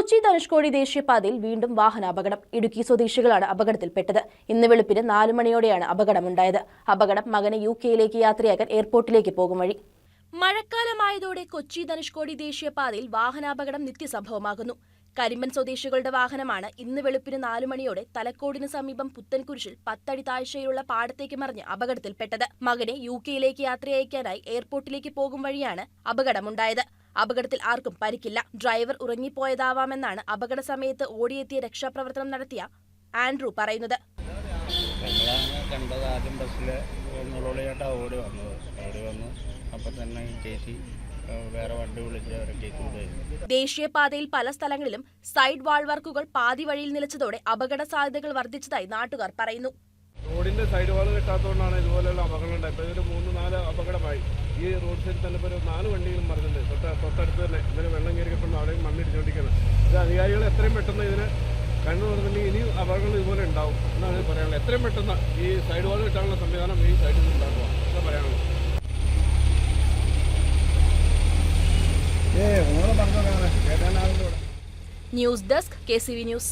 കൊച്ചി ധനുഷ്കോടി ദേശീയപാതയിൽ വീണ്ടും വാഹന അപകടം ഇടുക്കി സ്വദേശികളാണ് അപകടത്തിൽപ്പെട്ടത്. ഇന്ന് വെളുപ്പിന് നാലു മണിയോടെയാണ് അപകടമുണ്ടായത്. അപകടം മകനെ യു കെയിലേക്ക് യാത്രയാക്കാൻ എയർപോർട്ടിലേക്ക് പോകും വഴി. മഴക്കാലമായതോടെ കൊച്ചി ധനുഷ്കോടി ദേശീയപാതയിൽ വാഹനാപകടം നിത്യസംഭവമാകുന്നു. കരിമ്പൻ സ്വദേശികളുടെ വാഹനമാണ് ഇന്ന് വെളുപ്പിന് നാലു മണിയോടെ തലക്കോടിന് സമീപം പുത്തൻകുരിശിൽ പത്തടി താഴ്ചയിലുള്ള പാടത്തേക്ക് മറിഞ്ഞ് അപകടത്തിൽപ്പെട്ടത്. മകനെ യു കെയിലേക്ക് യാത്രയയക്കാനായി എയർപോർട്ടിലേക്ക് പോകും വഴിയാണ് അപകടമുണ്ടായത്. അപകടത്തിൽ ആർക്കും പരിക്കില്ല. ഡ്രൈവർ ഉറങ്ങിപ്പോയതാവാമെന്നാണ് അപകട സമയത്ത് ഓടിയെത്തിയ രക്ഷാപ്രവർത്തനം നടത്തിയ ആൻഡ്രു പറയുന്നത്. കണ്ടത് ആദ്യം ബസ്സിൽ ഓടി വന്നത്. ഓടി വന്നു അപ്പം തന്നെ വേറെ വണ്ടി വിളിച്ച് ദേശീയപാതയിൽ പല സ്ഥലങ്ങളിലും സൈഡ് വാൾ വർക്കുകൾ പാതി വഴിയിൽ നിലച്ചതോടെ അപകട സാധ്യതകൾ വർദ്ധിച്ചതായി നാട്ടുകാർ പറയുന്നു. റോഡിന്റെ സൈഡ് വാൾ കിട്ടാത്തതുകൊണ്ടാണ് ഇതുപോലെയുള്ള അപകടം ഉണ്ടായത്. ഇപ്പോൾ ഒരു മൂന്ന് നാല് അപകടമായി. ഈ റോഡ് സൈഡിൽ തന്നെ ഇപ്പോൾ ഒരു നാല് വണ്ടികളും മറിഞ്ഞിട്ടുണ്ട്. തൊട്ട് തൊട്ടടുത്ത് തന്നെ ഇന്നലെ വെള്ളം കയറി കിട്ടുന്ന അവിടെയും മണ്ണിടിച്ചുകൊണ്ടിരിക്കുന്നത് ഇത് അധികാരികൾ എത്രയും പെട്ടെന്ന് ഇതിന് കണ്ണു തുറന്നില്ലെങ്കിൽ ഇനിയും അപകടങ്ങൾ ഇതുപോലെ ഉണ്ടാവും എന്നാണ് പറയാനുള്ളത്. എത്രയും പെട്ടെന്ന് ഈ സൈഡ് വാൾ കിട്ടാനുള്ള സംവിധാനം ഈ സൈഡിൽ നിന്ന് ഉണ്ടാക്കുക. എന്നാണ് പറയാനുള്ളത്. News desk K C V news.